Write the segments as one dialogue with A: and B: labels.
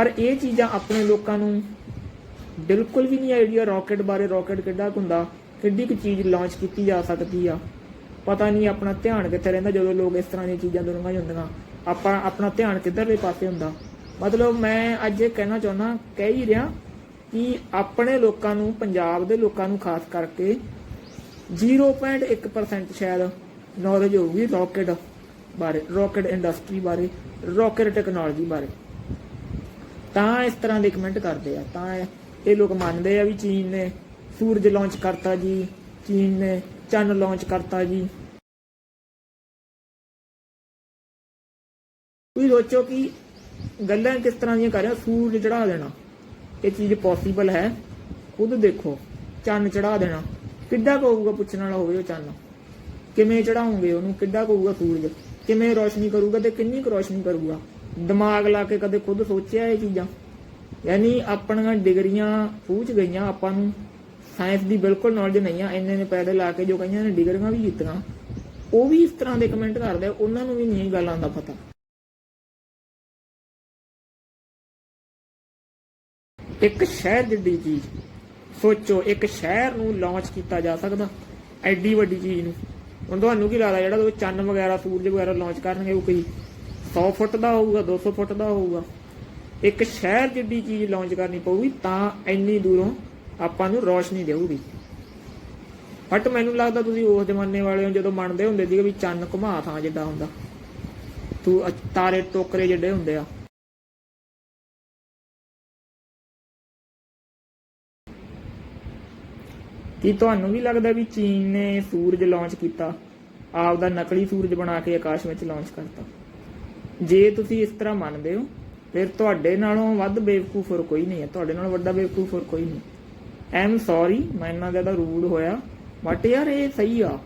A: ਪਰ ਇਹ ਚੀਜ਼ਾਂ ਆਪਣੇ ਲੋਕਾਂ ਨੂੰ ਬਿਲਕੁਲ ਵੀ ਨਹੀਂ ਆਈਡੀਆ ਰਾਕਟ ਬਾਰੇ ਰਾਕਟ ਕਿੱਡਾ ਕੁ ਹੁੰਦਾ, ਕਿੱਡੀ ਕੁ ਚੀਜ਼ ਲਾਂਚ ਕੀਤੀ ਜਾ ਸਕਦੀ ਆ। ਪਤਾ ਨਹੀਂ ਆਪਣਾ ਧਿਆਨ ਕਿੱਥੇ ਰਹਿੰਦਾ ਜਦੋਂ ਲੋਕ ਇਸ ਤਰ੍ਹਾਂ ਦੀਆਂ ਚੀਜ਼ਾਂ ਤੋਂ ਲੰਘ ਜਾਂਦੀਆਂ। ਆਪਾਂ ਆਪਣਾ ਧਿਆਨ ਕਿੱਧਰਲੇ ਪਾਸੇ ਹੁੰਦਾ। ਮਤਲਬ ਮੈਂ ਅੱਜ ਇਹ ਕਹਿਣਾ ਚਾਹੁੰਦਾ, ਕਹਿ ਹੀ ਰਿਹਾ ਕਿ ਆਪਣੇ ਲੋਕਾਂ ਨੂੰ, ਪੰਜਾਬ ਦੇ ਲੋਕਾਂ ਨੂੰ ਖਾਸ ਕਰਕੇ 0.1% ਸ਼ਾਇਦ ਨੌਲੇਜ ਹੋਊਗੀ ਰਾਕਟ ਬਾਰੇ ਰਾਕਟ ਇੰਡਸਟਰੀ ਬਾਰੇ ਰਾਕਟ ਟੈਕਨੋਲੋਜੀ ਬਾਰੇ। ਤਾਂ ਇਸ ਤਰ੍ਹਾਂ ਦੇ ਕਮੈਂਟ ਕਰਦੇ ਆ, ਤਾਂ ਇਹ- ਲੋਕ ਮੰਨਦੇ ਆ ਵੀ ਚੀਨ ਨੇ ਸੂਰਜ ਲਾਂਚ ਕਰਤਾ ਜੀ, ਚੀਨ ਨੇ ਚੰਨ ਲਾਂਚ ਕਰਤਾ ਜੀ। ਤੁਸੀਂ ਸੋਚੋ ਕਿ ਗੱਲਾਂ ਕਿਸ ਤਰ੍ਹਾਂ ਦੀਆਂ ਕਰ ਰਿਹਾ ਸੂਰਜ ਚੜਾ ਦੇਣਾ, ਇਹ ਚੀਜ਼ ਪੋਸੀਬਲ ਹੈ, ਖੁਦ ਦੇਖੋ, ਚੰਨ ਚੜਾ ਦੇਣਾ। ਕਿੱਡਾ ਕਹੂਗਾ ਪੁੱਛਣ ਵਾਲਾ ਹੋਵੇ ਉਹ ਚੰਨ? ਕਿਵੇਂ ਚੜਾਉਂਗੇ ਉਹਨੂੰ, ਕਿੱਡਾ ਕਹੂਗਾ ਸੂਰਜ? ਕਿਵੇਂ ਰੋਸ਼ਨੀ ਕਰੂਗਾ ਤੇ ਕਿੰਨੀ ਕੁ ਰੋਸ਼ਨੀ ਕਰੂਗਾ? ਦਿਮਾਗ ਲਾ ਕੇ ਕਦੇ ਖੁਦ ਸੋਚਿਆ ਇਹ ਚੀਜ਼ਾਂ? ਯਾਨੀ ਆਪਣੀਆਂ ਡਿਗਰੀਆਂ ਪੂਛ ਗਈਆਂ ਆਪਾਂ ਨੂੰ। ਸਾਇੰਸ ਦੀ ਬਿਲਕੁਲ ਨੌਲੇਜ ਨਹੀਂ ਆ। ਇੰਨੇ ਨੇ ਪੈਦੇ ਲਾ ਕੇ ਜੋ ਕਈਆਂ ਨੇ ਡਿਗਰੀਆਂ ਵੀ ਕੀਤੀਆਂ ਉਹ ਵੀ ਇਸ ਤਰ੍ਹਾਂ ਦੇ ਕਮੈਂਟ ਕਰਦੇ ਉਹਨਾਂ ਨੂੰ ਵੀ ਨਹੀਂ ਗੱਲਾਂ ਦਾ ਪਤਾ। ਇੱਕ ਸ਼ਹਿਰ ਜਿੱਡੀ ਚੀਜ਼। ਸੋਚੋ, ਇੱਕ ਸ਼ਹਿਰ ਨੂੰ ਲਾਂਚ ਕੀਤਾ ਜਾ ਸਕਦਾ, ਐਡੀ ਵੱਡੀ ਚੀਜ਼ ਨੂੰ। ਹੁਣ ਤੁਹਾਨੂੰ ਕੀ ਲੱਗਦਾ, ਜਿਹੜਾ ਉਹ ਚੰਨ ਵਗੈਰਾ, ਸੂਰਜ ਵਗੈਰਾ ਲਾਂਚ ਕਰਨਗੇ, ਉਹ ਕੋਈ 100 ਫੁੱਟ ਦਾ ਹੋਊਗਾ 200 ਫੁੱਟ ਦਾ ਹੋਊਗਾ। ਇੱਕ ਸ਼ਹਿਰ ਜਿੱਡੀ ਚੀਜ਼ ਲਾਂਚ ਕਰਨੀ ਪਊਗੀ, ਤਾਂ ਇੰਨੀ ਦੂਰੋਂ ਆਪਾਂ ਨੂੰ ਰੋਸ਼ਨੀ ਦੇਊਗੀ। ਬਟ ਮੈਨੂੰ ਲੱਗਦਾ ਤੁਸੀਂ ਉਸ ਜ਼ਮਾਨੇ ਵਾਲੇ ਹੋ, ਜਦੋਂ ਮੰਨਦੇ ਹੁੰਦੇ ਸੀਗੇ ਵੀ ਚੰਨ ਘੁਮਾ ਥਾਂ ਜਿੱਦਾਂ ਹੁੰਦਾ। ਤੂੰ ਤਾਰੇ ਟੋਕਰੇ ਜਿਹੜੇ ਹੁੰਦੇ ਆ। ਕੀ ਤੁਹਾਨੂੰ ਵੀ ਲੱਗਦਾ ਵੀ ਚੀਨ ਨੇ ਸੂਰਜ ਲਾਂਚ ਕੀਤਾ? ਆਪ ਦਾ ਨਕਲੀ ਸੂਰਜ ਬਣਾ ਕੇ ਆਕਾਸ਼ ਵਿੱਚ ਲਾਂਚ ਕਰਤਾ। ਜੇ ਤੁਸੀਂ ਇਸ ਤਰ੍ਹਾਂ ਮੰਨਦੇ ਹੋ, ਫਿਰ ਤੁਹਾਡੇ ਨਾਲੋਂ ਵੱਧ ਬੇਵਕੂਫ ਹੋਰ ਕੋਈ ਨਹੀਂ ਹੈ। ਤੁਹਾਡੇ ਨਾਲੋਂ ਵੱਡਾ ਬੇਵਕੂਫ ਹੋਰ ਕੋਈ ਨਹੀਂ। ਐਮ ਸੌਰੀ ਮੈਂ ਇੰਨਾ ਜ਼ਿਆਦਾ ਰੂਡ ਹੋਇਆ ਬਟ ਯਾਰ ਇਹ ਸਹੀ ਆ।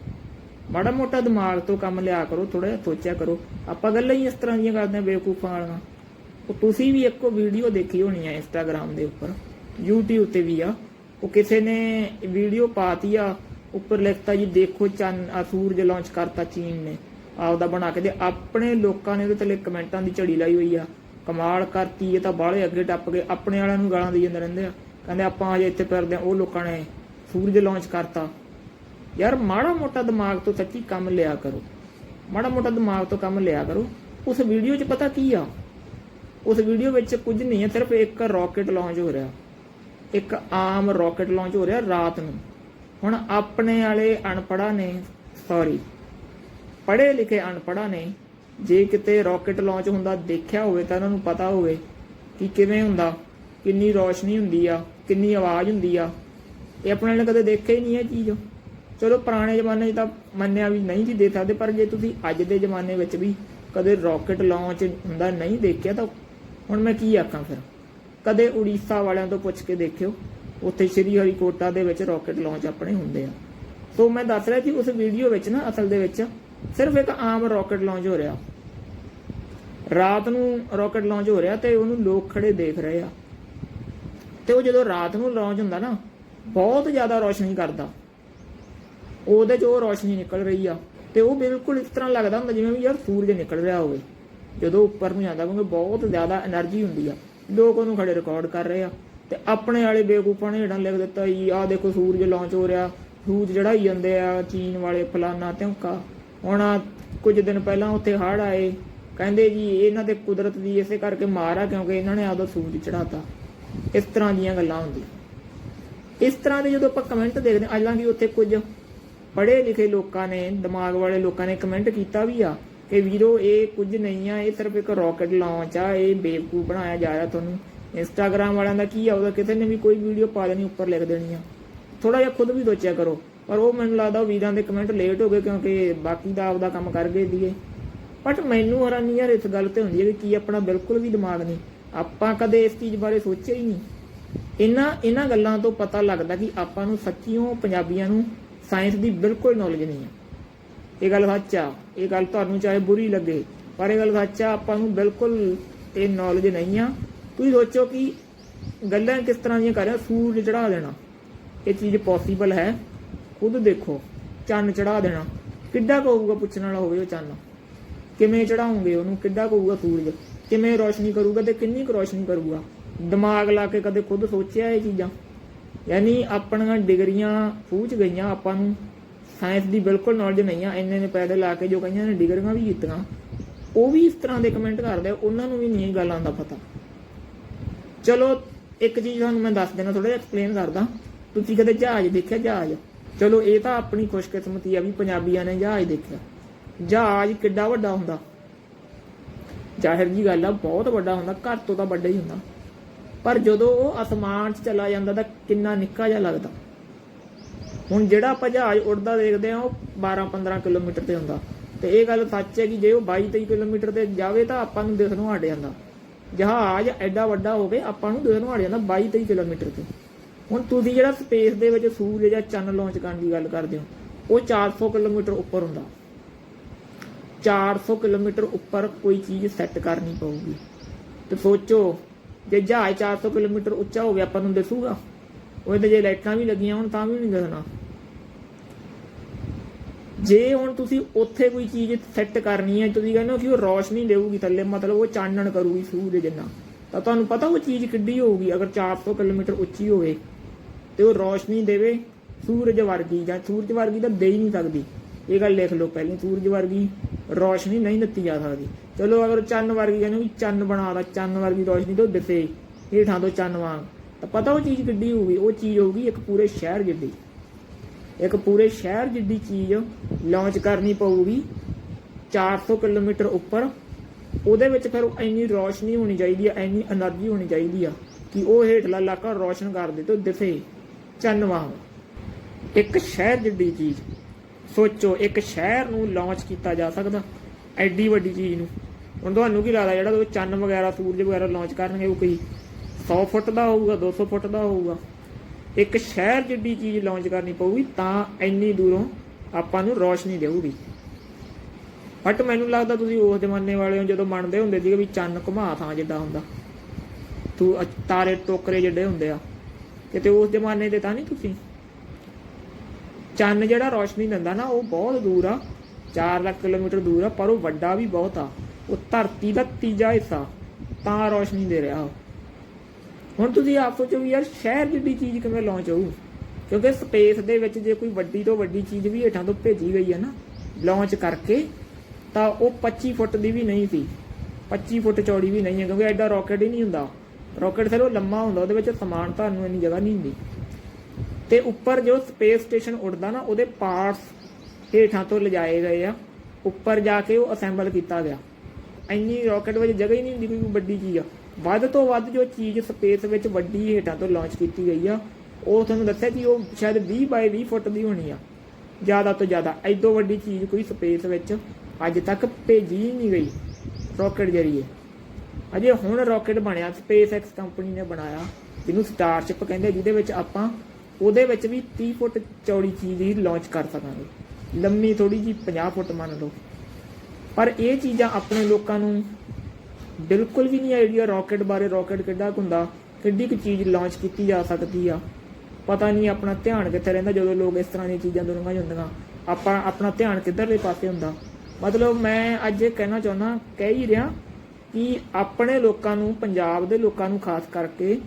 A: ਮਾੜਾ ਮੋਟਾ ਦਿਮਾਗ ਤੋਂ ਕੰਮ ਲਿਆ ਕਰੋ ਥੋੜਾ ਜਿਹਾ ਸੋਚਿਆ ਕਰੋ। ਆਪਾਂ ਗੱਲਾਂ ਹੀ ਇਸ ਤਰ੍ਹਾਂ ਦੀਆਂ ਕਰਦੇ ਆ ਬੇਵਕੂਫਾਂ ਵਾਲੀਆਂ। ਉਹ ਤੁਸੀਂ ਵੀ ਇੱਕੋ ਵੀਡੀਓ ਦੇਖੀ ਹੋਣੀ ਆ ਇੰਸਟਾਗ੍ਰam ਦੇ ਉੱਪਰ, YouTube ਤੇ ਵੀ ਆ। ਉਹ ਕਿਸੇ ਨੇ ਵੀਡੀਓ ਪਾਤੀ ਆ, ਉੱਪਰ ਲਿਖਤਾ ਜੀ, ਦੇਖੋ ਚੰਨ ਆ ਸੂਰਜ ਲਾਂਚ ਕਰਤਾ ਚੀਨ ਨੇ। ਆਪਦਾ ਬਣਾ ਕੇ ਤੇ ਆਪਣੇ ਲੋਕਾਂ ਨੇ ਉਹਦੇ ਥੱਲੇ ਕਮੈਂਟਾਂ ਦੀ ਝੜੀ ਲਾਈ ਹੋਈ ਆ। ਕਮਾਲ ਕਰਤੀ, ਇਹ ਤਾਂ ਬਾਹਲੇ ਅੱਗੇ ਟੱਪ ਗਏ ਆਪਣੇ ਵਾਲਿਆਂ ਨੂੰ ਗਾਲਾਂ ਦੇਈ ਜਾਂਦੇ ਰਹਿੰਦੇ ਆ। ਕਹਿੰਦੇ ਆਪਾਂ ਅਜੇ ਇੱਥੇ ਫਿਰਦੇ ਆ, ਉਹ ਲੋਕਾਂ ਨੇ ਸੂਰਜ ਲਾਂਚ ਕਰਤਾ। ਯਾਰ ਮਾੜਾ ਮੋਟਾ ਦਿਮਾਗ ਤੋਂ ਸੱਚੀ ਕੰਮ ਲਿਆ ਕਰੋ। ਮਾੜਾ ਮੋਟਾ ਦਿਮਾਗ ਤੋਂ ਕੰਮ ਲਿਆ ਕਰੋ। ਉਸ ਵੀਡੀਓ 'ਚ ਪਤਾ ਕੀ ਆ? ਉਸ ਵੀਡੀਓ ਵਿੱਚ ਕੁਝ ਨਹੀਂ ਹੈ ਸਿਰਫ ਇੱਕ ਰਾਕਟ ਲਾਂਚ ਹੋ ਰਿਹਾ। ਇੱਕ ਆਮ ਰਾਕਟ ਲਾਂਚ ਹੋ ਰਿਹਾ ਰਾਤ ਨੂੰ। ਹੁਣ ਆਪਣੇ ਵਾਲੇ ਅਨਪੜਾ ਨੇ ਸੌਰੀ ਪੜ੍ਹੇ ਲਿਖੇ ਅਨਪੜ੍ਹਾਂ ਨੇ, ਜੇ ਕਿਤੇ ਰਾਕਟ ਲਾਂਚ ਹੁੰਦਾ ਦੇਖਿਆ ਹੋਵੇ ਤਾਂ ਉਹਨਾਂ ਨੂੰ ਪਤਾ ਹੋਵੇ ਕਿ ਕਿਵੇਂ ਹੁੰਦਾ, ਕਿੰਨੀ ਰੋਸ਼ਨੀ ਹੁੰਦੀ ਆ, ਕਿੰਨੀ ਆਵਾਜ਼ ਹੁੰਦੀ ਆ। ਇਹ ਆਪਣੇ ਨੇ ਕਦੇ ਦੇਖਿਆ ਹੀ ਨਹੀਂ ਇਹ ਚੀਜ਼। ਚਲੋ ਪੁਰਾਣੇ ਜ਼ਮਾਨੇ 'ਚ ਤਾਂ ਮੰਨਿਆ ਵੀ ਨਹੀਂ ਸੀ ਦੇ ਸਕਦੇ, ਪਰ ਜੇ ਤੁਸੀਂ ਅੱਜ ਦੇ ਜ਼ਮਾਨੇ ਵਿੱਚ ਵੀ ਕਦੇ ਰਾਕਟ ਲਾਂਚ ਹੁੰਦਾ ਨਹੀਂ ਦੇਖਿਆ ਤਾਂ ਹੁਣ ਮੈਂ ਕੀ ਆਖਾਂ ਫਿਰ? ਕਦੇ ਉੜੀਸਾ ਵਾਲਿਆਂ ਤੋਂ ਪੁੱਛ ਕੇ ਦੇਖਿਓ, ਉੱਥੇ ਸ਼੍ਰੀ ਹਰੀਕੋਟਾ ਦੇ ਵਿੱਚ ਰਾਕਟ ਲਾਂਚ ਆਪਣੇ ਹੁੰਦੇ ਆ। ਸੋ ਮੈਂ ਦੱਸ ਰਿਹਾ ਸੀ ਉਸ ਵੀਡੀਓ ਵਿੱਚ ਨਾ, ਅਸਲ ਦੇ ਵਿੱਚ ਸਿਰਫ ਇੱਕ ਆਮ ਰਾਕਟ ਲਾਂਚ ਹੋ ਰਿਹਾ। ਰਾਤ ਨੂੰ ਰਾਕਟ ਲਾਂਚ ਹੋ ਰਿਹਾ ਤੇ ਉਹਨੂੰ ਲੋਕ ਖੜੇ ਦੇਖ ਰਹੇ ਆ। ਤੇ ਉਹ ਜਦੋਂ ਰਾਤ ਨੂੰ ਲਾਂਚ ਹੁੰਦਾ ਨਾ, ਬਹੁਤ ਜ਼ਿਆਦਾ ਰੋਸ਼ਨੀ ਕਰਦਾ। ਉਹਦੇ ਚੋਂ ਰੋਸ਼ਨੀ ਨਿਕਲ ਰਹੀ ਆ ਤੇ ਉਹ ਬਿਲਕੁਲ ਇਸ ਤਰ੍ਹਾਂ ਲੱਗਦਾ ਹੁੰਦਾ ਜਿਵੇਂ ਯਾਰ ਸੂਰਜ ਨਿਕਲ ਰਿਹਾ ਹੋਵੇ। ਜਦੋਂ ਉੱਪਰ ਨੂੰ ਜਾਂਦਾ ਕਿਉਂਕਿ ਬਹੁਤ ਜ਼ਿਆਦਾ એનર્ਜੀ ਹੁੰਦੀ ਆ। ਲੋਕ ਉਹਨੂੰ ਖੜੇ ਰਿਕਾਰਡ ਕਰ ਰਹੇ ਆ ਤੇ ਆਪਣੇ ਵਾਲੇ ਬੇਵਕੂਫਾਂ ਨੇ ਹੇਠਾਂ ਲਿਖ ਦਿੱਤਾ ਜੀ ਆਹ ਦੇਖੋ ਸੂਰਜ ਲਾਂਚ ਹੋ ਰਿਹਾ, ਸੂਰਜ ਚੜਾਈ ਜਾਂਦੇ ਆ, ਚੀਨ ਵਾਲੇ ਫਲਾਨਾ ਧਮਕਾ। ਹੁਣ ਕੁਝ ਦਿਨ ਪਹਿਲਾਂ ਉੱਥੇ ਹੜ੍ਹ ਆਏ, ਕਹਿੰਦੇ ਜੀ ਇਹਨਾਂ ਦੇ ਕੁਦਰਤ ਦੀ ਇਸੇ ਕਰਕੇ ਮਾਰ ਆ ਕਿਉਂਕਿ ਇਹਨਾਂ ਨੇ ਆਪਦਾ ਸੂਰਜ ਚੜਾਤਾ ਇਸ ਤਰ੍ਹਾਂ ਦੀਆਂ ਗੱਲਾਂ ਹੁੰਦੀਆਂ। ਇਸ ਤਰ੍ਹਾਂ ਦੇ ਜਦੋਂ ਆਪਾਂ ਕਮੈਂਟ ਦੇਖਦੇ ਹਾਂ, ਹਾਲਾਂਕਿ ਉੱਥੇ ਕੁਝ ਪੜ੍ਹੇ ਲਿਖੇ ਲੋਕਾਂ ਨੇ, ਦਿਮਾਗ ਵਾਲੇ ਲੋਕਾਂ ਨੇ ਕਮੈਂਟ ਕੀਤਾ ਵੀ ਆ ਕਿ ਵੀਰੋ ਇਹ ਕੁਝ ਨਹੀਂ ਆ, ਇਹ ਸਿਰਫ ਇੱਕ ਰਾਕਟ ਲਾਂਚ ਆ, ਇਹ ਬੇਵਕੂਫ ਬਣਾਇਆ ਜਾ ਰਿਹਾ ਤੁਹਾਨੂੰ। ਇੰਸਟਾਗ੍ਰam ਵਾਲਿਆਂ ਦਾ ਕੀ ਆ, ਉਹਦਾ ਕਿਸੇ ਨੇ ਵੀ ਕੋਈ ਵੀਡੀਓ ਪਾ ਦੇਣੀ, ਉੱਪਰ ਲਿਖ ਦੇਣੀ ਆ। ਥੋੜਾ ਜਿਹਾ ਖੁਦ ਵੀ ਸੋਚਿਆ ਕਰੋ। ਪਰ ਉਹ ਮੈਨੂੰ ਲੱਗਦਾ ਵੀਰਾਂ ਦੇ ਕਮੈਂਟ ਲੇਟ ਹੋ ਗਏ ਕਿਉਂਕਿ ਬਾਕੀ ਦਾ ਆਪਦਾ ਕੰਮ ਕਰ ਗਏ ਦੀਏ। ਬਟ ਮੈਨੂੰ ਹੈਰਾਨੀ ਯਾਰ ਇਸ ਗੱਲ ਤੇ ਹੁੰਦੀ ਹੈ ਕਿ ਕੀ ਆਪਣਾ ਬਿਲਕੁਲ ਵੀ ਦਿਮਾਗ ਨਹੀਂ। ਆਪਾਂ ਕਦੇ ਇਸ ਚੀਜ਼ ਬਾਰੇ ਸੋਚਿਆ ਹੀ ਨਹੀਂ। ਇਹਨਾਂ ਇਹਨਾਂ ਗੱਲਾਂ ਤੋਂ ਪਤਾ ਲੱਗਦਾ ਕਿ ਆਪਾਂ ਨੂੰ ਸੱਚੀਓ ਪੰਜਾਬੀਆਂ ਨੂੰ ਸਾਇੰਸ ਦੀ ਬਿਲਕੁਲ ਨੌਲੇਜ ਨਹੀਂ ਹੈ। ਇਹ ਗੱਲ ਸੱਚ ਆ। ਇਹ ਗੱਲ ਤੁਹਾਨੂੰ ਚਾਹੇ ਬੁਰੀ ਲੱਗੇ, ਪਰ ਇਹ ਗੱਲ ਸੱਚ ਆ, ਆਪਾਂ ਨੂੰ ਬਿਲਕੁਲ ਇਹ ਨੌਲੇਜ ਨਹੀਂ ਆ। ਤੁਸੀਂ ਸੋਚੋ ਕਿ ਗੱਲਾਂ ਕਿਸ ਤਰ੍ਹਾਂ ਦੀਆਂ ਕਰ ਰਿਹਾ ਸੂਰਜ ਚੜਾ ਦੇਣਾ। ਇਹ ਚੀਜ਼ ਪੋਸੀਬਲ ਹੈ। ਖੁਦ ਦੇਖੋ, ਚੰਨ ਚੜਾ ਦੇਣਾ। ਕਿੱਡਾ ਕਹੂਗਾ ਪੁੱਛਣ ਵਾਲਾ ਹੋਵੇ ਉਹ ਚੰਨ। ਕਿਵੇਂ ਚੜਾਉਂਗੇ ਉਹਨੂੰ, ਕਿੱਡਾ ਕਹੂਗਾ ਸੂਰਜ। ਕਿਵੇਂ ਰੋਸ਼ਨੀ ਕਰੂਗਾ ਤੇ ਕਿੰਨੀ ਕੁ ਰੋਸ਼ਨੀ ਕਰੂਗਾ। ਦਿਮਾਗ ਲਾ ਕੇ ਕਦੇ ਖੁਦ ਸੋਚਿਆ ਇਹ ਚੀਜ਼ਾਂ। ਯਾਨੀ ਆਪਣੀਆਂ ਡਿਗਰੀਆਂ ਪੂਛ ਗਈਆਂ ਆਪਾਂ ਨੂੰ। ਸਾਇੰਸ ਦੀ ਬਿਲਕੁਲ ਨੌਲੇਜ ਨਹੀਂ ਆ। ਇੰਨੇ ਨੇ ਪੈਸੇ ਲਾ ਕੇ ਜੋ ਕਈਆਂ ਨੇ ਡਿਗਰੀਆਂ ਵੀ ਕੀਤੀਆਂ। ਉਹ ਵੀ ਇਸ ਤਰ੍ਹਾਂ ਦੇ ਕਮੈਂਟ ਕਰਦੇ ਉਹਨਾਂ ਨੂੰ ਵੀ ਨਹੀਂ ਇਹ ਗੱਲਾਂ ਦਾ ਪਤਾ। ਚਲੋ, ਇੱਕ ਚੀਜ਼ ਤੁਹਾਨੂੰ ਮੈਂ ਦੱਸ ਦੇਣਾ ਥੋੜਾ ਜਿਹਾ ਐਕਸਪਲੇਨ ਕਰਦਾ। ਤੁਸੀਂ ਕਦੇ ਜਹਾਜ਼ ਦੇਖਿਆ ਜਹਾਜ਼? ਚਲੋ ਇਹ ਤਾਂ ਆਪਣੀ ਖੁਸ਼ਕਿਸਮਤੀ ਆ ਵੀ ਪੰਜਾਬੀਆਂ ਨੇ ਜਹਾਜ਼ ਦੇਖਿਆ। ਜਹਾਜ਼ ਕਿੱਡਾ ਵੱਡਾ ਹੁੰਦਾ। ਜ਼ਾਹਿਰ ਜੀ ਗੱਲ ਆ, ਬਹੁਤ ਵੱਡਾ ਹੁੰਦਾ, ਘਰ ਤੋਂ ਤਾਂ ਵੱਡਾ ਹੀ ਹੁੰਦਾ। ਪਰ ਜਦੋਂ ਉਹ ਅਸਮਾਨ 'ਚ ਚਲਾ ਜਾਂਦਾ ਤਾਂ ਕਿੰਨਾ ਨਿੱਕਾ ਜਿਹਾ ਲੱਗਦਾ। ਹੁਣ ਜਿਹੜਾ ਆਪਾਂ ਜਹਾਜ਼ ਉੱਡਦਾ ਦੇਖਦੇ ਆ ਉਹ 12-15 ਕਿਲੋਮੀਟਰ ਤੇ ਹੁੰਦਾ। ਤੇ ਇਹ ਗੱਲ ਸੱਚ ਹੈ ਕਿ ਜੇ ਉਹ 22-23 ਕਿਲੋਮੀਟਰ ਤੇ ਜਾਵੇ ਤਾਂ ਆਪਾਂ ਨੂੰ ਦਿਖਣੋਂ ਹਟ ਜਾਂਦਾ। ਜਹਾਜ਼ ਐਡਾ ਵੱਡਾ ਹੋਵੇ, ਆਪਾਂ ਨੂੰ ਦਿਖਣੋਂ ਹਟ ਜਾਂਦਾ 22-23 ਕਿਲੋਮੀਟਰ ਤੇ। ਹੁਣ ਤੁਸੀਂ ਜਿਹੜਾ ਸਪੇਸ ਦੇ ਵਿੱਚ ਸੂਰਜ ਜਾਂ ਚੰਨ ਲਾਂਚ ਕਰਨ ਦੀ ਗੱਲ ਕਰਦੇ ਹੋ, ਉਹ 400 ਕਿਲੋਮੀਟਰ ਉੱਪਰ ਹੁੰਦਾ। 400 ਕਿਲੋਮੀਟਰ ਉੱਪਰ ਕੋਈ ਚੀਜ਼ ਸੈੱਟ ਕਰਨੀ ਪਊਗੀ। ਤੇ ਸੋਚੋ, ਜੇ ਜਹਾਜ਼ 400 ਕਿਲੋਮੀਟਰ ਉੱਚਾ ਹੋਵੇ ਆਪਾਂ ਨੂੰ ਦਿਸੂਗਾ? ਉਹਦੇ ਜੇ ਲਾਈਟਾਂ ਵੀ ਲੱਗੀਆਂ ਹੋਣ, ਤਾਂ ਵੀ ਨਹੀਂ ਦਿਸਣਾ। ਜੇ ਹੁਣ ਤੁਸੀਂ ਉੱਥੇ ਕੋਈ ਚੀਜ਼ ਸੈੱਟ ਕਰਨੀ ਹੈ, ਤੁਸੀਂ ਕਹਿੰਦੇ ਹੋ ਕਿ ਉਹ ਰੋਸ਼ਨੀ ਦੇਊਗੀ ਥੱਲੇ, ਮਤਲਬ ਉਹ ਚਾਨਣ ਕਰੂਗੀ ਸੂਰਜ ਜਿੰਨਾ, ਤਾਂ ਤੁਹਾਨੂੰ ਪਤਾ ਉਹ ਚੀਜ਼ ਕਿੱਡੀ ਹੋਊਗੀ? ਅਗਰ 400 ਕਿਲੋਮੀਟਰ ਉੱਚੀ ਹੋਵੇ ਤੇ ਉਹ ਰੋਸ਼ਨੀ ਦੇਵੇ ਸੂਰਜ ਵਰਗੀ ਜਾਂ ਸੂਰਜ ਵਰਗੀ ਤਾਂ ਦੇ ਹੀ ਨਹੀਂ ਸਕਦੀ। ਇਹ ਗੱਲ ਲਿਖ ਲਓ ਪਹਿਲੇ, ਸੂਰਜ ਵਰਗੀ ਰੋਸ਼ਨੀ ਨਹੀਂ ਦਿੱਤੀ ਜਾ ਸਕਦੀ। ਚਲੋ ਅਗਰ ਚੰਨ ਵਰਗੀ ਕਹਿੰਦੇ ਵੀ ਚੰਨ ਬਣਾ ਦਾ ਚੰਨ ਵਰਗੀ ਰੋਸ਼ਨੀ ਤੋਂ ਦਿੱਤੇ ਹੇਠਾਂ ਤੋਂ ਚੰਨ ਵਾਂਗ। ਤਾਂ ਪਤਾ ਉਹ ਚੀਜ਼ ਕਿੱਡੀ ਹੋਊਗੀ? ਉਹ ਚੀਜ਼ ਹੋਊਗੀ ਇੱਕ ਪੂਰੇ ਸ਼ਹਿਰ ਜਿੱਡੀ। ਇੱਕ ਪੂਰੇ ਸ਼ਹਿਰ ਜਿੱਡੀ ਚੀਜ਼ ਲਾਂਚ ਕਰਨੀ ਪਊਗੀ 400 ਕਿਲੋਮੀਟਰ ਉੱਪਰ। ਉਹਦੇ ਵਿੱਚ ਫਿਰ ਇੰਨੀ ਰੋਸ਼ਨੀ ਹੋਣੀ ਚਾਹੀਦੀ ਆ, ਇੰਨੀ એનર્ਜੀ ਹੋਣੀ ਚਾਹੀਦੀ ਆ ਕਿ ਉਹ ਹੇਠਲਾ ਇਲਾਕਾ ਰੋਸ਼ਨ ਕਰ ਦੇ ਤੇ ਦਿਸੇ। ਚੰਨ ਵਾਂਗ। ਇੱਕ ਸ਼ਹਿਰ ਜਿੱਡੀ ਚੀਜ਼, ਸੋਚੋ, ਇੱਕ ਸ਼ਹਿਰ ਨੂੰ ਲਾਂਚ ਕੀਤਾ ਜਾ ਸਕਦਾ, ਐਡੀ ਵੱਡੀ ਚੀਜ਼ ਨੂੰ। ਹੁਣ ਤੁਹਾਨੂੰ ਕੀ ਲੱਗਦਾ, ਜਿਹੜਾ ਉਹ ਚੰਨ ਵਗੈਰਾ, ਸੂਰਜ ਵਗੈਰਾ ਲਾਂਚ ਕਰਨਗੇ, ਉਹ ਕੋਈ 100 ਫੁੱਟ ਦਾ ਹੋਊਗਾ 200 ਫੁੱਟ ਦਾ ਹੋਊਗਾ? ਇੱਕ ਸ਼ਹਿਰ ਜਿੱਡੀ ਚੀਜ਼ ਲਾਂਚ ਕਰਨੀ ਪਊਗੀ, ਤਾਂ ਇੰਨੀ ਦੂਰੋਂ ਆਪਾਂ ਨੂੰ ਰੋਸ਼ਨੀ ਦੇਊਗੀ। ਬਟ ਮੈਨੂੰ ਲੱਗਦਾ ਤੁਸੀਂ ਉਸ ਜ਼ਮਾਨੇ ਵਾਲੇ ਹੋ, ਜਦੋਂ ਮੰਨਦੇ ਹੁੰਦੇ ਸੀਗੇ ਵੀ ਚੰਨ ਘੁਮਾ ਥਾਂ ਜਿੱਦਾਂ ਹੁੰਦਾ। ਤੂੰ ਤਾਰੇ ਟੋਕਰੇ ਜਿਹੜੇ ਹੁੰਦੇ ਆ। ਕਿਤੇ ਉਸ ਜ਼ਮਾਨੇ 'ਤੇ ਤਾਂ ਨਹੀਂ ਤੁਸੀਂ? ਚੰਨ ਜਿਹੜਾ ਰੋਸ਼ਨੀ ਦਿੰਦਾ ਨਾ, ਉਹ ਬਹੁਤ ਦੂਰ ਆ। 4 ਲੱਖ ਕਿਲੋਮੀਟਰ ਦੂਰ ਆ, ਪਰ ਉਹ ਵੱਡਾ ਵੀ ਬਹੁਤ ਆ। ਉਹ ਧਰਤੀ ਦਾ ਤੀਜਾ ਹਿੱਸਾ, ਤਾਂ ਰੋਸ਼ਨੀ ਦੇ ਰਿਹਾ ਉਹ। ਹੁਣ ਤੁਸੀਂ ਆਪ ਸੋਚੋ ਵੀ ਯਾਰ, ਸ਼ਹਿਰ ਜਿੱਡੀ ਚੀਜ਼ ਕਿਵੇਂ ਲਾਂਚ ਹੋਊ? ਕਿਉਂਕਿ ਸਪੇਸ ਦੇ ਵਿੱਚ ਜੇ ਕੋਈ ਵੱਡੀ ਤੋਂ ਵੱਡੀ ਚੀਜ਼ ਵੀ ਹੇਠਾਂ ਤੋਂ ਭੇਜੀ ਗਈ ਹੈ ਨਾ ਲਾਂਚ ਕਰਕੇ, ਤਾਂ ਉਹ 25 ਫੁੱਟ ਦੀ ਵੀ ਨਹੀਂ ਸੀ। 25 ਫੁੱਟ ਚੌੜੀ ਵੀ ਨਹੀਂ ਹੈ ਕਿਉਂਕਿ ਐਡਾ ਰਾਕਟ ਹੀ ਨਹੀਂ ਹੁੰਦਾ। ਰਾਕਟ ਉਹ ਲੰਮਾ ਹੁੰਦਾ, ਉਹਦੇ ਵਿੱਚ ਸਮਾਨ ਤੁਹਾਨੂੰ ਇੰਨੀ ਜਗ੍ਹਾ ਨਹੀਂ ਹੁੰਦੀ। ਤੇ ਉੱਪਰ ਜੋ ਸਪੇਸ ਸਟੇਸ਼ਨ ਉੱਡਦਾ ਨਾ, ਉਹਦੇ ਪਾਰਟਸ ਹੇਠਾਂ ਤੋਂ ਲਿਜਾਏ ਗਏ ਆ, ਉੱਪਰ ਜਾ ਕੇ ਉਹ ਅਸੈਂਬਲ ਕੀਤਾ ਗਿਆ। ਇੰਨੀ ਰਾਕਟ ਵਿੱਚ ਜਗ੍ਹਾ ਹੀ ਨਹੀਂ ਹੁੰਦੀ, ਕੋਈ ਵੱਡੀ ਚੀਜ਼ ਆ। ਵੱਧ ਤੋਂ ਵੱਧ ਜੋ ਚੀਜ਼ ਸਪੇਸ ਵਿੱਚ ਵੱਡੀ ਹੇਠਾਂ ਤੋਂ ਲਾਂਚ ਕੀਤੀ ਗਈ ਆ, ਉਹ ਤੁਹਾਨੂੰ ਦੱਸਿਆ ਕਿ ਉਹ ਸ਼ਾਇਦ 20 ਬਾਈ 20 ਫੁੱਟ ਦੀ ਹੋਣੀ ਆ। ਜ਼ਿਆਦਾ ਤੋਂ ਜ਼ਿਆਦਾ, ਐਦੋਂ ਵੱਡੀ ਚੀਜ਼ ਕੋਈ ਸਪੇਸ ਵਿੱਚ ਅੱਜ ਤੱਕ ਭੇਜੀ ਹੀ ਨਹੀਂ ਗਈ ਰਾਕਟ ਜਰੀਏ। ਅਜੇ ਹੁਣ ਰਾਕਟ ਬਣਿਆ ਸਪੇਸ ਐਕਸ ਕੰਪਨੀ ਨੇ ਬਣਾਇਆ, ਜਿਹਨੂੰ ਸਟਾਰਸ਼ਿਪ ਕਹਿੰਦੇ, ਜਿਹਦੇ ਵਿੱਚ ਆਪਾਂ ਉਹਦੇ ਵਿੱਚ ਵੀ 30 ਫੁੱਟ ਚੌੜੀ ਚੀਜ਼ ਹੀ ਲਾਂਚ ਕਰ ਸਕਾਂਗੇ। ਲੰਮੀ ਥੋੜੀ ਜੀ 50 ਫੁੱਟ ਮੰਨ ਲਓ। ਪਰ ਇਹ ਚੀਜ਼ਾਂ ਆਪਣੇ ਲੋਕਾਂ ਨੂੰ ਬਿਲਕੁਲ ਵੀ ਨਹੀਂ ਆਈਡੀਆ ਰਾਕਟ ਬਾਰੇ ਰਾਕਟ ਕਿੱਡਾ ਕੁ ਹੁੰਦਾ, ਕਿੱਡੀ ਕੁ ਚੀਜ਼ ਲਾਂਚ ਕੀਤੀ ਜਾ ਸਕਦੀ ਆ। ਪਤਾ ਨਹੀਂ ਆਪਣਾ ਧਿਆਨ ਕਿੱਥੇ ਰਹਿੰਦਾ, ਜਦੋਂ ਲੋਕ ਇਸ ਤਰ੍ਹਾਂ ਦੀਆਂ ਚੀਜ਼ਾਂ ਦੁਨੀਆਂ ਜਾਂਦੀਆਂ। ਆਪਾਂ ਆਪਣਾ ਧਿਆਨ ਕਿੱਧਰਲੇ ਪਾਸੇ ਹੁੰਦਾ। ਮਤਲਬ ਮੈਂ ਅੱਜ ਇਹ ਕਹਿਣਾ ਚਾਹੁੰਦਾ, ਕਹਿ ਹੀ ਰਿਹਾ ਕਿ ਆਪਣੇ ਲੋਕਾਂ ਨੂੰ, ਪੰਜਾਬ ਦੇ ਲੋਕਾਂ ਨੂੰ ਖਾਸ ਕਰਕੇ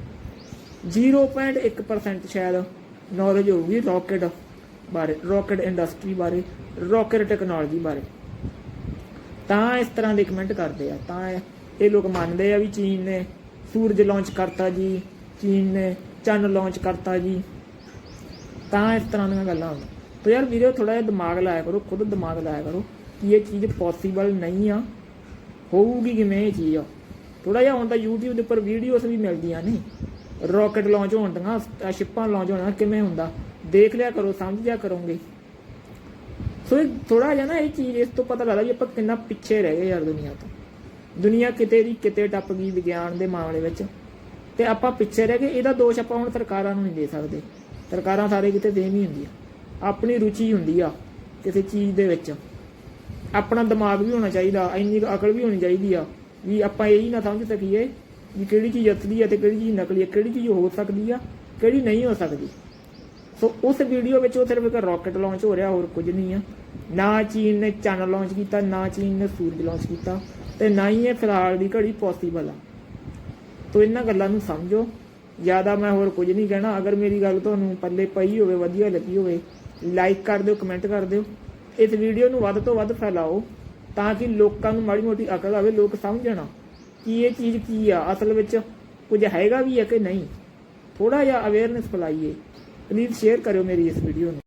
A: 0.1% ਸ਼ਾਇਦ ਨੌਲੇਜ ਹੋਊਗੀ ਰਾਕਟ ਬਾਰੇ ਰਾਕਟ ਇੰਡਸਟਰੀ ਬਾਰੇ ਰਾਕਟ ਟੈਕਨੋਲੋਜੀ ਬਾਰੇ। ਤਾਂ ਇਸ ਤਰ੍ਹਾਂ ਦੇ ਕਮੈਂਟ ਕਰਦੇ ਆ। ਤਾਂ ਇਹ- ਲੋਕ ਮੰਨਦੇ ਆ ਵੀ ਚੀਨ ਨੇ ਸੂਰਜ ਲਾਂਚ ਕਰਤਾ ਜੀ, ਚੀਨ ਨੇ ਚੰਨ ਲਾਂਚ ਕਰਤਾ ਜੀ। ਤਾਂ ਇਸ ਤਰ੍ਹਾਂ ਦੀਆਂ ਗੱਲਾਂ ਹੁੰਦੀਆਂ। ਤੋ ਯਾਰ ਵੀਡੀਓ ਥੋੜਾ ਜਿਹਾ ਦਿਮਾਗ ਲਾਇਆ ਕਰੋ, ਖੁਦ ਦਿਮਾਗ ਲਾਇਆ ਕਰੋ ਕਿ ਇਹ ਚੀਜ਼ ਪੋਸੀਬਲ ਨਹੀਂ ਆ। ਹੋਊਗੀ ਕਿਵੇਂ ਇਹ ਚੀਜ਼? ਥੋੜਾ ਜਿਹਾ ਹੁਣ ਤਾਂ YouTube ਦੇ ਉੱਪਰ ਵੀਡੀਓਜ਼ ਵੀ ਮਿਲਦੀਆਂ ਨੇ। ਰਾਕਟ ਲਾਂਚ ਹੋਣ ਦੀਆਂ ਸ਼ਿਪਾਂ ਲਾਂਚ ਹੋਣਾ, ਕਿਵੇਂ ਹੁੰਦਾ? ਦੇਖ ਲਿਆ ਕਰੋ, ਸਮਝ ਲਿਆ ਕਰੋਗੇ। ਸੋ ਇਹ ਥੋੜਾ ਜਿਹਾ ਨਾ ਇਹ ਚੀਜ਼ ਇਸ ਤੋਂ ਪਤਾ ਲੱਗਦਾ ਵੀ ਆਪਾਂ ਕਿੰਨਾ ਪਿੱਛੇ ਰਹਿ ਗਏ ਯਾਰ ਦੁਨੀਆ ਤੋਂ। ਦੁਨੀਆ ਕਿਤੇ ਦੀ ਕਿਤੇ ਟੱਪ ਗਈ ਵਿਗਿਆਨ ਦੇ ਮਾਮਲੇ ਵਿੱਚ। ਤੇ ਆਪਾਂ ਪਿੱਛੇ ਰਹਿ ਗਏ, ਇਹਦਾ ਦੋਸ਼ ਆਪਾਂ ਹੁਣ ਸਰਕਾਰਾਂ ਨੂੰ ਨਹੀਂ ਦੇ ਸਕਦੇ। ਸਰਕਾਰਾਂ ਸਾਰੇ ਕਿਤੇ ਦੇਮ ਹੀ ਹੁੰਦੀਆਂ। ਆਪਣੀ ਰੁਚੀ ਹੁੰਦੀ ਆ ਕਿਸੇ ਚੀਜ਼ ਦੇ ਵਿੱਚ। ਆਪਣਾ ਦਿਮਾਗ ਵੀ ਹੋਣਾ ਚਾਹੀਦਾ, ਇੰਨੀ ਕੁ ਅਕਲ ਵੀ ਹੋਣੀ ਚਾਹੀਦੀ ਆ, ਵੀ ਆਪਾਂ ਇਹ ਹੀ ਨਾ ਸਮਝ ਸਕੀਏ ਵੀ ਕਿਹੜੀ ਚੀਜ਼ ਅਸਲੀ ਆ ਤੇ ਕਿਹੜੀ ਚੀਜ਼ ਨਕਲੀ ਹੈ ਕਿਹੜੀ ਚੀਜ਼ ਹੋ ਸਕਦੀ ਆ, ਕਿਹੜੀ ਨਹੀਂ ਹੋ ਸਕਦੀ। ਸੋ ਉਸ ਵੀਡੀਓ ਵਿੱਚ ਉਹ ਸਿਰਫ ਇੱਕ ਰਾਕਟ ਲਾਂਚ ਹੋ ਰਿਹਾ, ਹੋਰ ਕੁਝ ਨਹੀਂ ਆ। ਨਾ ਚੀਨ ਨੇ ਚੰਨ ਲਾਂਚ ਕੀਤਾ, ਨਾ ਚੀਨ ਨੇ ਸੂਰਜ ਲਾਂਚ ਕੀਤਾ ਤੇ ਨਾ ਹੀ ਇਹ ਫਿਲਹਾਲ ਦੀ ਘੜੀ ਪੋਸੀਬਲ ਆ। ਤੋ ਇਹਨਾਂ ਗੱਲਾਂ ਨੂੰ ਸਮਝੋ। ਜ਼ਿਆਦਾ ਮੈਂ ਹੋਰ ਕੁਝ ਨਹੀਂ ਕਹਿਣਾ। ਅਗਰ ਮੇਰੀ ਗੱਲ ਤੁਹਾਨੂੰ ਪੱਲੇ ਪਈ ਹੋਵੇ, ਵਧੀਆ ਲੱਗੀ ਹੋਵੇ ਲਾਈਕ ਕਰ ਦਿਓ ਕਮੈਂਟ ਕਰ ਦਿਓ। ਇਸ ਵੀਡੀਓ ਨੂੰ ਵੱਧ ਤੋਂ ਵੱਧ ਫੈਲਾਓ ਤਾਂ ਕਿ ਲੋਕਾਂ ਨੂੰ ਮਾੜੀ ਮੋਟੀ ਅਕਲ ਆਵੇ, ਲੋਕ ਸਮਝਣ ਕਿ ਇਹ ਚੀਜ਼ ਕੀ ਆ, ਅਸਲ ਵਿੱਚ ਕੁਝ ਹੈਗਾ ਵੀ ਹੈ ਕਿ ਨਹੀਂ। ਥੋੜਾ ਜਿਹਾ ਅਵੇਅਰਨੈਸ ਫੈਲਾਈਏ। ਪਲੀਜ਼ ਸ਼ੇਅਰ ਕਰਿਓ ਮੇਰੀ ਇਸ ਵੀਡੀਓ ਨੂੰ।